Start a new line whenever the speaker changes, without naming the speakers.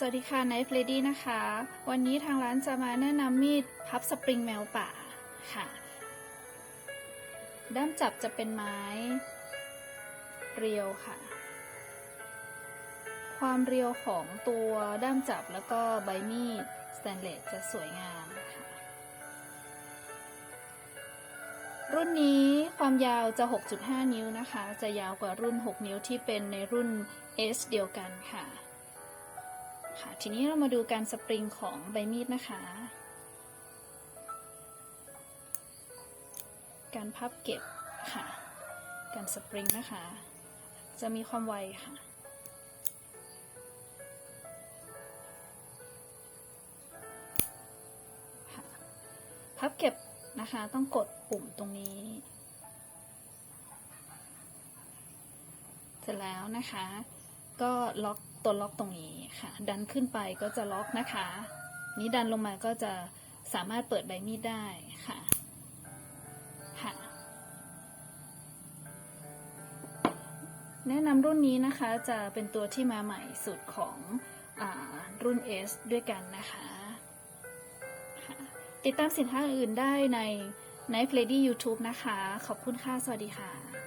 สวัสดีค่ะไนฟ์เลดี้นะคะ วันนี้ทางร้านจะมาแนะนำมีดพับสปริงแมวป่าค่ะ ด้ามจับจะเป็นไม้ เรียวค่ะ ความเรียวของตัวด้ามจับแล้วก็ใบมีดสแตนเลสจะสวยงามค่ะ รุ่นนี้ความยาวจะ 6.5 นิ้วนะคะ จะยาวกว่ารุ่น 6 นิ้วที่เป็นในรุ่น S เดียวกันค่ะ ค่ะ ทีนี้เรามาดูการสปริงของใบมีดนะคะ การพับเก็บค่ะ การสปริงนะคะ จะมีความไวค่ะค่ะพับเก็บนะคะต้องกดปุ่มตรงนี้ เสร็จแล้วนะคะ ก็ล็อกตัวล็อกตรงนี้ค่ะ ดันขึ้นไปก็จะล็อกนะคะ นี้ดันลงมาก็จะสามารถเปิดใบมีดได้ค่ะค่ะ แนะนำรุ่นนี้นะคะจะเป็นตัวที่มาใหม่สุดของอรุ่น S ด้วยกันนะคะะติดตามสินค้าอื่นได้ในใน Play YouTube นะคะ ขอบคุณค่ะ สวัสดีค่ะ